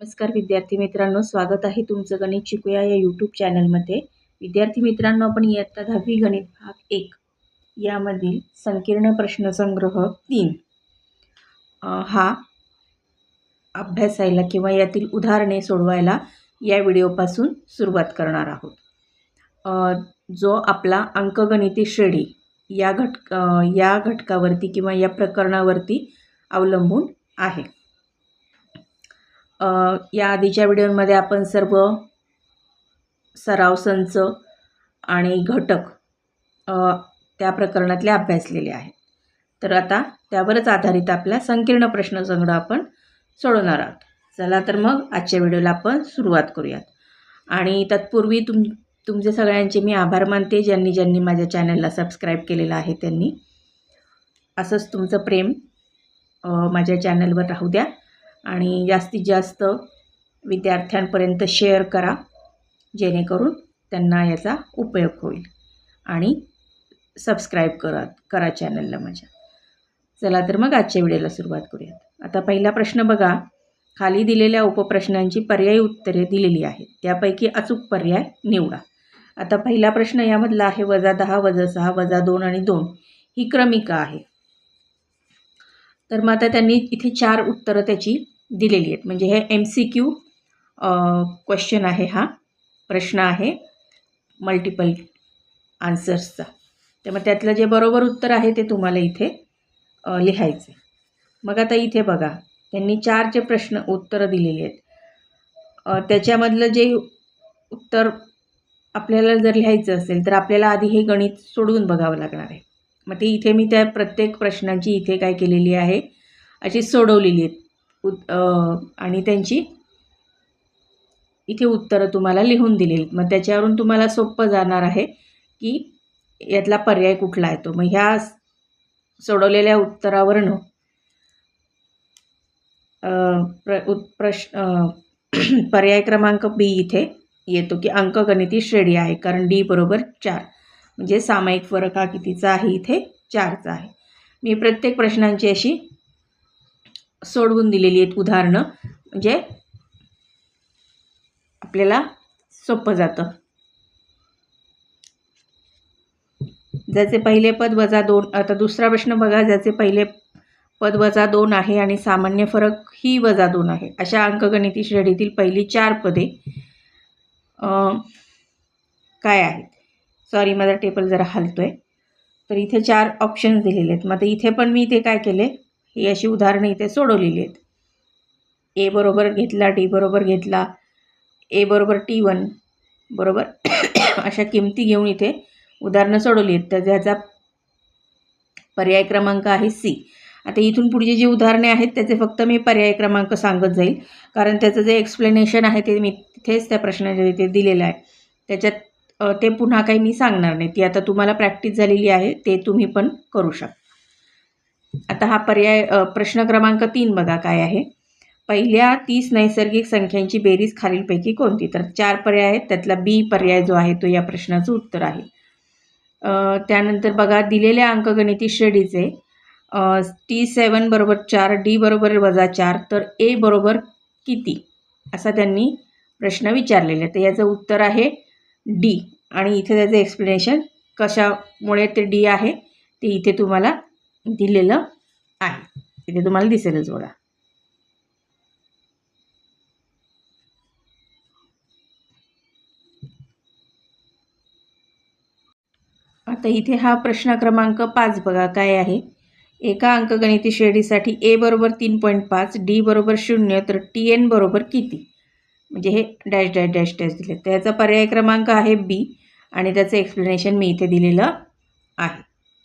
नमस्कार विद्यार्थी मित्रांनो स्वागत आहे तुमचं गणित शिकूया या यूट्यूब चॅनलमध्ये विद्यार्थी मित्रांनो आपण इयत्ता दहावी गणित भाग एक यामधील संकीर्ण प्रश्नसंग्रह तीन. हा अभ्यासायला किंवा यातील उदाहरणे सोडवायला या व्हिडिओपासून सुरुवात करणार आहोत. जो आपला अंकगणिती श्रेणी या घटक या घटकावरती किंवा या प्रकरणावरती अवलंबून आहे. या आधीच्या व्हिडिओमध्ये आपण सर्व सराव संच आणि घटक त्या प्रकरणातले अभ्यासलेले आहेत. तर आता त्यावरच आधारित आपला संकीर्ण प्रश्नसंग्रह आपण सोडवणार आहोत. चला तर मग आजच्या व्हिडिओला आपण सुरुवात करूयात. आणि तत्पूर्वी तुम तुमचे सगळ्यांचे मी आभार मानते ज्यांनी ज्यांनी माझ्या चॅनलला सबस्क्राईब केलेलं आहे त्यांनी. असंच तुमचं प्रेम माझ्या चॅनलवर राहू द्या. आणि जास्तीत जास्त विद्यार्थ्यांपर्यंत शेअर करा जेणेकरून त्यांना याचा उपयोग होईल. आणि सबस्क्राईब करा करा चॅनलला माझ्या. चला तर मग आजच्या व्हिडिओला सुरुवात करूयात. आता पहिला प्रश्न बघा. खाली दिलेल्या उपप्रश्नांची पर्यायी उत्तरे दिलेली आहेत. त्यापैकी अचूक पर्याय निवडा. आता पहिला प्रश्न यामधला आहे वजा दहा वजा सहा वजा दोन आणि दोन. ही क्रमिका आहे. तर मग आता त्यांनी इथे चार उत्तरं त्याची दिलेली आहेत. म्हणजे हे एम सी क्यू क्वेश्चन आहे हा. प्रश्न आहे. मल्टिपल आन्सर्सचा त्यामुळे त्यातलं जे बरोबर उत्तर आहे ते तुम्हाला इथे लिहायचं आहे मग आता इथे बघा. त्यांनी चार जे प्रश्न उत्तरं दिलेली आहेत. त्याच्यामधलं जे उत्तर आपल्याला जर लिहायचं असेल तर आपल्याला आधी हे गणित सोडवून बघावं लागणार आहे. मग ते इथे मी त्या प्रत्येक प्रश्नांची इथे काय केलेली आहे अशी सोडवलेली आहेत. उत आणि त्यांची इथे उत्तरं तुम्हाला लिहून दिलेली. आहेत मग त्याच्यावरून तुम्हाला सोपं जाणार आहे की यातला पर्याय कुठला आहे तो. मग ह्या सोडवलेल्या उत्तरावरनं प्र उत प्रश्न पर्याय क्रमांक बी इथे येतो की अंकगणिती श्रेणी आहे कारण डी बरोबर चार. म्हणजे सामायिक फरक हा कितीचा आहे? इथे चारचा आहे. मी प्रत्येक प्रश्नांची अशी सोडवून दिलेली आहेत उदाहरणं. म्हणजे आपल्याला सोपं जातं. ज्याचे पहिले पद वजा दोन आता दुसरा प्रश्न बघा ज्याचे पहिले पद वजा दोन आहे आणि सामान्य फरक ही वजा दोन आहे. अशा अंकगणिती श्रेणीतील पहिली चार पदे काय आहेत? सॉरी माझा टेबल जरा हलतो आहे तर इथे चार ऑप्शन्स दिलेले आहेत. मग आता इथे पण मी इथे काय केले? ही अशी उदाहरणं इथे सोडवलेली आहेत. ए बरोबर घेतला डी बरोबर घेतला ए बरोबर टी वन बरोबर? अशा किमती घेऊन इथे उदाहरणं सोडवली आहेत. तर ज्याचा पर्याय क्रमांक आहे सी आता इथून पुढची जी उदाहरणे आहेत त्याचे फक्त मी पर्याय क्रमांक सांगत जाईल. कारण त्याचं जे एक्सप्लेनेशन आहे ते मी तिथेच त्या प्रश्नाच्या तिथे दिलेलं आहे. त्याच्यात ते पुन्हा काही मी सांगणार नाही. ती आता तुम्हाला प्रॅक्टिस झालेली आहे ते तुम्ही पण करू शकता. आता हा पर्याय प्रश्न क्रमांक तीन बघा काय आहे. पहिल्या तीस नैसर्गिक संख्यांची बेरीज खालीलपैकी कोणती? तर चार पर्याय आहेत त्यातला बी पर्याय जो आहे तो या प्रश्नाचं उत्तर आहे. त्यानंतर बघा दिलेल्या अंकगणिती श्रेणीचे टी सेवन बरोबर चार डी बरोबर वजा चार तर ए बरोबर किती? असा त्यांनी प्रश्न विचारलेला. आहे तर याचं उत्तर आहे डी. आणि इथे त्याचं एक्सप्लेनेशन कशामुळे ते डी आहे ते इथे तुम्हाला दिलेलं आहे. इथे तुम्हाला दिसेलच बघा. आता इथे हा प्रश्न क्रमांक पाच बघा काय आहे. एका अंकगणिती श्रेणीसाठी ए बरोबर तीन पॉईंट पाच डी बरोबर शून्य तर टी एन बरोबर किती? म्हणजे हे डॅश डॅश डॅश डॅश दिले तर याचा पर्याय क्रमांक आहे बी आणि त्याचं एक्सप्लेनेशन मी इथे दिलेलं आहे.